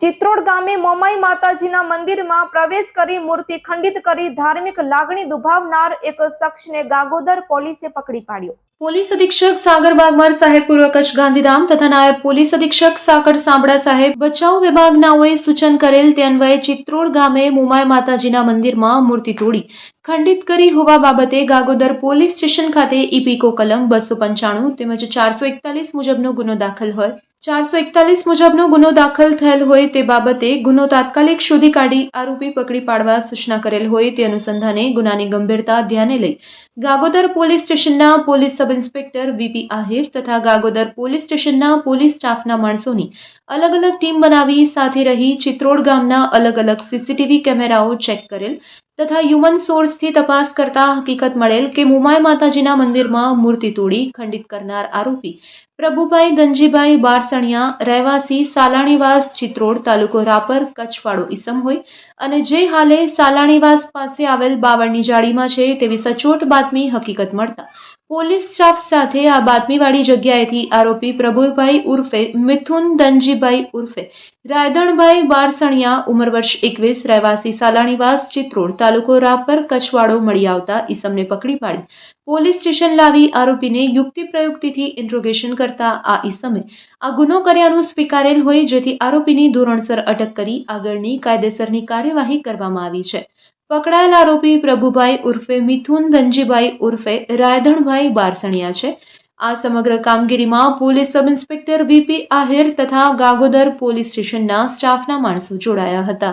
ચિત્રોડ ગામે મોમાઈ માતાજીના મંદિરમાં પ્રવેશ કરી મૂર્તિ ખંડિત કરી ધાર્મિક લાગણી દુભાવનાર એક શખ્સને ગાગોદર પોલીસે પકડી પાડ્યો. પોલીસ અધિક્ષક સાગર બાગમાર સાહેબ પૂર્વ કચ્છ ગાંધીધામ તથા નાયબ પોલીસ અધિક્ષક સાકર સાંભળા સાહેબ બચાવ વિભાગનાઓએ સૂચન કરેલ તે અન્વયે ચિત્રોડ ગામે મોમાઈ માતાજીના મંદિરમાં મૂર્તિ તોડી ખંડિત કરી હોવા બાબતે ગાગોદર પોલીસ સ્ટેશન ખાતે ઇપીકો કલમ બસો પંચાણું તેમજ ચારસો એકતાલીસ મુજબનો ગુનો દાખલ હોય ચારસો એકતાલીસ મુજબનો ગુનો દાખલ થયેલ હોય તે બાબતે ગુનો તાત્કાલિક શોધી કાઢી આરોપી પકડી પાડવા સૂચના કરેલ હોય તે અનુસંધાને ગુનાની ગંભીરતા ધ્યાને લઈ ગાગોદર પોલીસ સ્ટેશનના police sub inspector V P Ahir Gagodar police સ્ટેશનના પોલીસ સ્ટાફના માણસોની અલગ અલગ ટીમ બનાવી સાથે રહી ચિત્રોડ ગામના અલગ અલગ સીસીટીવી કેમેરાઓ ચેક કરેલ તથા હ્યુમન સોર્સથી તપાસ કરતા હકીકત મળેલ કે મુમાય માતાજીના મંદિરમાં મૂર્તિ તોડી ખંડિત કરનાર આરોપી પ્રભુભાઈ ગંજીભાઈ બારસણિયા, રહેવાસી સાલાણીવાસ ચિત્રોડ તાલુકો રાપર કચ્છવાડો ઈસમ હોય અને જે હાલે સાલાણીવાસ પાસે આવેલ બાવળની જાળીમાં છે તેવી સચોટ બાતમી હકીકત મળતા પોલીસ સ્ટાફ સાથે આ બાતમીવાળી જગ્યાએથી આરોપી પ્રભુભાઈ ઉર્ફે મિથુન દનજીભાઈ ઉર્ફે, રાયદણભાઈ બારસણિયા ઉંમર વર્ષ એકવીસ, રહેવાસી સાલાણીવાસ, ચિત્રોડ તાલુકો રાપર કચ્છવાડો મળી આવતા ઈસમને પકડી પાડી. પોલીસ સ્ટેશન લાવી આરોપીને યુક્તિ પ્રયુક્તિથી ઇન્ટ્રોગેશન કરતા આ ઈસમે આ ગુનો કર્યાનું સ્વીકારેલ હોય, જેથી આરોપીની ધોરણસર અટક કરી આગળની કાયદેસરની કાર્યવાહી કરવામાં આવી છે. પકડાયેલ આરોપી પ્રભુભાઈ ઉર્ફે મિથુન ધનજીભાઈ ઉર્ફે રાયધણભાઈ બારસણિયા છે. આ સમગ્ર કામગીરીમાં police sub inspector V P Ahir Gagodar police સ્ટેશનના સ્ટાફના માણસો જોડાયા હતા.